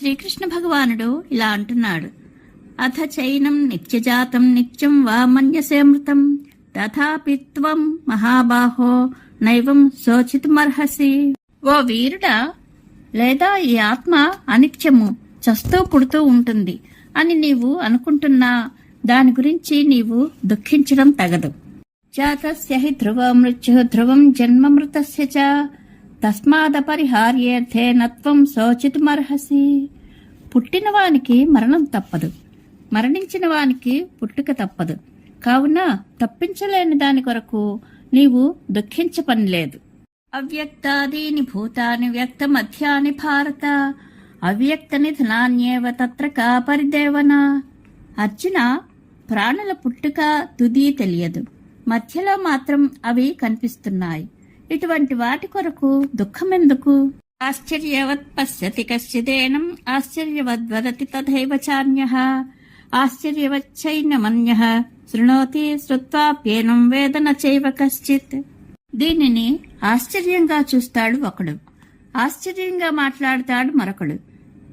శ్రీకృష్ణ భగవానుడు ఇలా అంటున్నాడు. అథ చైనం నిత్యజాతం నిత్యం వా మన్యసేమృతం తథాపి త్వం మహాబాహో నైవం శోచితుమర్హసి. ఓ వీరుడా లేదా ఈ ఆత్మ అనిత్యము చస్తూ పుడుతూ ఉంటుంది అని నీవు అనుకుంటున్నా దాని గురించి నీవు దుఃఖించడం తగదు. జాతస్య హి ధ్రువ మృత్యు ధ్రువం జన్మ మృతస్య చ. తస్మాదపరిహార్యేర్థే నత్వం శోచితుమర్హసి. పుట్టినవానికి మరణం తప్పదు. మరణించిన వానికి పుట్టుక తప్పదు. కావున తప్పించలేని దాని కొరకు నీవు దుఃఖించ పని లేదు అవ్యక్తాదీని భూతాని వ్యక్త మధ్యాని భారత. అవ్యక్త నిధనాన్యేవ తత్ర కా పరిదేవన. అర్జున ప్రాణుల పుట్టుక తుది తెలియదు. మధ్యలో మాత్రం అవి కనిపిస్తున్నాయి. ఇటువంటి వాటి కొరకు దుఃఖమెందుకు? ఆశ్చర్యవత్ పశ్యతి కశ్చిదేనం ఆశ్చర్యవద్వదతి తథైవ చాన్య ఆశ్చర్యవచ్చైనమన్య శృణోతి శ్రుత్వాప్యేనం వేదన చైవ కశ్చిత్. దీనిని ఆశ్చర్యంగా చూస్తాడు ఒకడు. ఆశ్చర్యంగా మాట్లాడతాడు మరొకడు.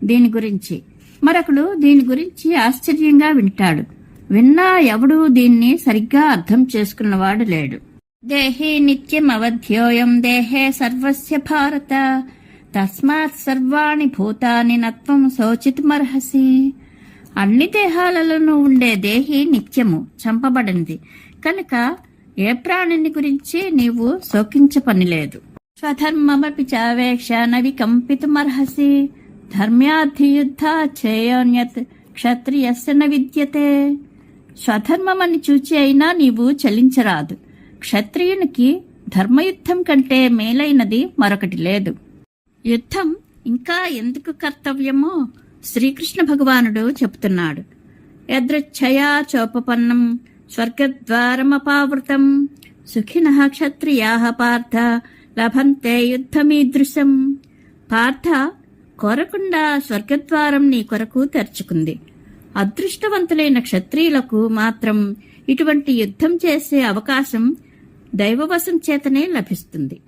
దీని గురించి. మరొకడు దీని గురించి ఆశ్చర్యంగా వింటాడు. విన్నా ఎవడూ దీన్ని సరిగ్గా అర్థం చేసుకున్నవాడు లేడు. దేహే నిత్యం అవధ్యోయం దేహే సర్వస్య భారత తస్మాత్ సర్వాణి భూతాని నత్వం శోచితుమర్హసి అన్ని దేహాలలోనూ ఉండే దేహి నిత్యము చంపబడింది కనుక ఏ ప్రాణిని గురించి నీవు శోకించ పనిలేదు స్వధర్మమపి చావేక్ష నవి కంపితుమర్హసి ధర్మ్యాధియుద్ధ చేయోన్యత్ క్షత్రియస్య న విద్యతే స్వధర్మమని చూచి అయినా నీవు చలించరాదు. క్షత్రియునికి ధర్మయుద్ధం కంటే మేలైనది మరొకటి లేదు. యుద్ధం ఇంకా ఎందుకు కర్తవ్యమో శ్రీకృష్ణ భగవానుడు చెబుతున్నాడు. యదృచ్ఛయా చోపపన్నం స్వర్గద్వారమపావృతం సుఖిన క్షత్రియా పార్థ లభంతే యుద్ధమీదృశం. పార్థ కోరకుండా స్వర్గద్వారం నీ కొరకు తెరుచుకుంది. అదృష్టవంతులైన క్షత్రియులకు మాత్రం ఇటువంటి యుద్ధం చేసే అవకాశం దైవవశం చేతనే లభిస్తుంది.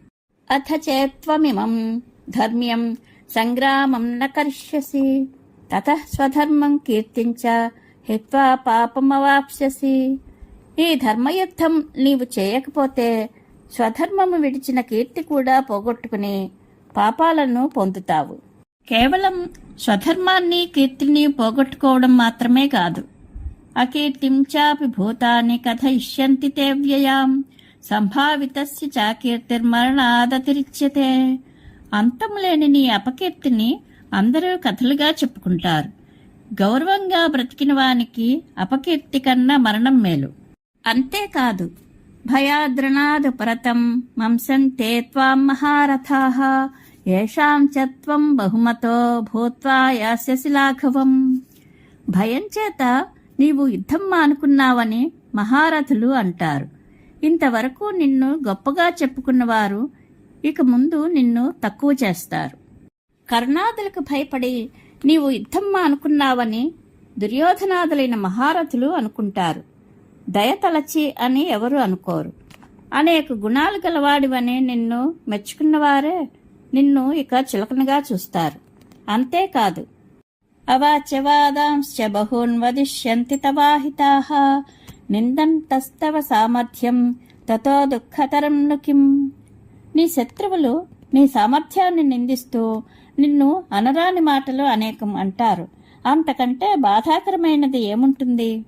అథ చేత్వమిమం ధర్మ్యం సంగ్రామం న కరిష్యసి. తత స్వధర్మం కీర్తించ హిత్వా పాపమవాప్స్యసి. ఈ ధర్మయుద్ధం నీవు చేయకపోతే స్వధర్మము విడిచిన కీర్తి కూడా పోగొట్టుకుని పాపాలను పొందుతావు. కేవలం స్వధర్మాన్ని కీర్తిని పోగొట్టుకోవడం మాత్రమే కాదు. అకీర్తిం చాపి భూతాన్ని కథయిష్యంతి తే వ్యయాం సంభావితస్య చాకీర్తిర్మరణాదతిరిచ్యతే అంతం లేని నీ అపకీర్తిని అందరూ కథలుగా చెప్పుకుంటారు. గౌరవంగా బ్రతికిన వానికి అపకీర్తి కన్నా మరణం మేలు. అంతేకాదు భయాద్రనాదు పరతం మంసంతే త్వాం మహారథాః. ఏషాం చ త్వం బహుమతో భూత్వా యాస్యసి లాఘవం. భయం చేత నీవు యుద్ధం మానుకున్నావని మహారథులు అంటారు. ఇంతవరకు నిన్ను గొప్పగా చెప్పుకున్నవారు ఇక ముందు నిన్ను తక్కువ చేస్తారు. కర్ణాదులకు భయపడి నీవు యుద్ధమ్మా అనుకున్నావని దుర్యోధనాదులైన మహారథులు అనుకుంటారు. దయతలచి అని ఎవరు అనుకోరు. అనేక గుణాలు గలవాడివని నిన్ను మెచ్చుకున్నవారే నిన్ను ఇక చులకనగా చూస్తారు. అంతేకాదు అవాచ్యవాదాంశ్చ బహూన్ వదిష్యంతి తవాహితాః నిందంతస్తవ సామర్థ్యం తతో దుఃఖతరం నుకిం. నీ శత్రువులు నీ సామర్థ్యాన్ని నిందిస్తూ నిన్ను అనరాని మాటలు అనేకం అంటారు. అంతకంటే బాధాకరమైనది ఏముంటుంది?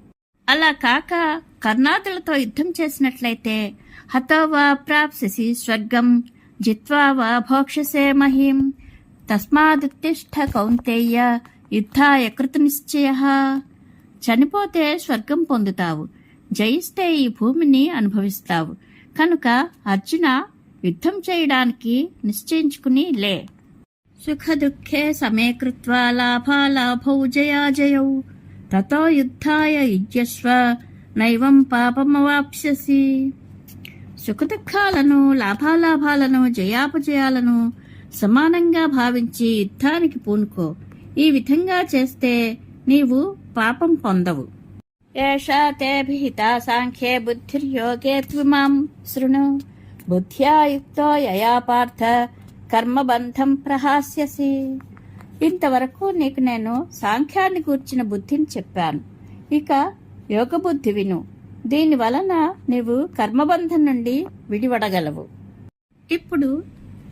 అలా కాక కర్ణాదులతో యుద్ధం చేసినట్లయితే హతోవా ప్రాప్సిసి స్వర్గం జిత్వావా భోక్షసే మహిం. తస్మాదుత్తిష్ట కౌంతేయ యుద్ధాయ కృత నిశ్చయ చనిపోతే స్వర్గం పొందుతావు. జయిస్తే ఈ భూమిని అనుభవిస్తావు. కనుక అర్జున యుద్ధం చేయడానికి నిశ్చయించుకుని లే. సుఖ దుఃఖే సమే లాభాలాభౌ జయాజయౌ తతో యుద్ధాయ యుజ్యస్వ నైవం పాపమవాప్స్యసి. సుఖదుఖాలను లాభాలాభాలను జయాపజయాలను సమానంగా భావించి యుద్ధానికి పూనుకో. ఈ విధంగా చేస్తే నీవు పాపం పొందవు. ఏషా తే సాంఖ్యే బుద్ధిర్యోగే త్విమాం శృణు బుద్ధ్యాయుక్తో యయా పార్థ కర్మబంధం ప్రహాస్యసి ఇంతవరకు నీకు నేను సాంఖ్యాన్ని గూర్చిన బుద్ధిని చెప్పాను. ఇక యోగ బుద్ధి విను. దీని వలన నీవు కర్మబంధం నుండి విడివడగలవు. ఇప్పుడు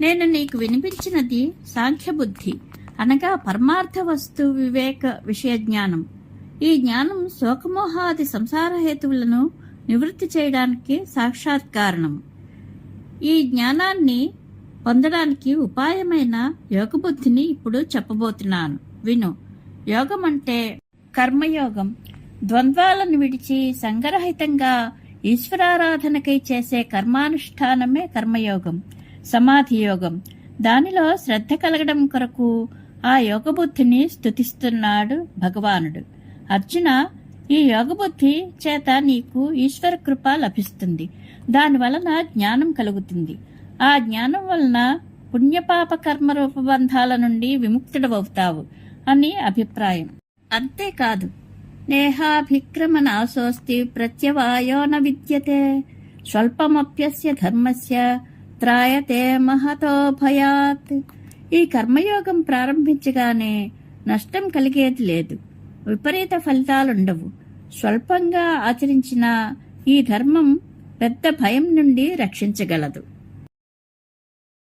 నేను నీకు వినిపించినది సాంఖ్య బుద్ధి అనగా పరమార్థ వస్తు వివేక విషయ జ్ఞానం ఈ జ్ఞానం శోకమోహాది సంసార హేతువులను నివృత్తి చేయడానికి సాక్షాత్కారణం ఈ జ్ఞానాన్ని పొందడానికి ఉపాయమైన యోగబుద్ధిని ఇప్పుడు చెప్పబోతున్నాను. విను. యోగం అంటే కర్మయోగం. ద్వంద్వాలను విడిచి సంగరహితంగా ఈశ్వరారాధనకై చేసే కర్మానుష్ఠానమే కర్మయోగం సమాధి యోగం దానిలో శ్రద్ధ కలగడం కొరకు ఆ యోగబుద్ధిని స్థుతిస్తున్నాడు భగవానుడు. అర్జున ఈ యోగబుద్ధి చేత నీకు ఈశ్వర కృప లభిస్తుంది. దాని వలన జ్ఞానం కలుగుతుంది. ఆ జ్ఞానం వలన పుణ్యపాప కర్మ రూపబంధాల నుండి విముక్తుడవవుతావు అని అభిప్రాయం. అంతేకాదు నేహాభిక్రమనాశోస్తి ప్రత్యవాయో న విద్యతే స్వల్పమప్యస్య ధర్మస్య త్రాయతే మహతో భయాత్. ఈ కర్మయోగం ప్రారంభించగానే నష్టం కలిగేది లేదు. విపరీత ఫలితాలుండవు. స్వల్పంగా ఆచరించిన ఈ ధర్మం పెద్ద భయం నుండి రక్షించగలదు.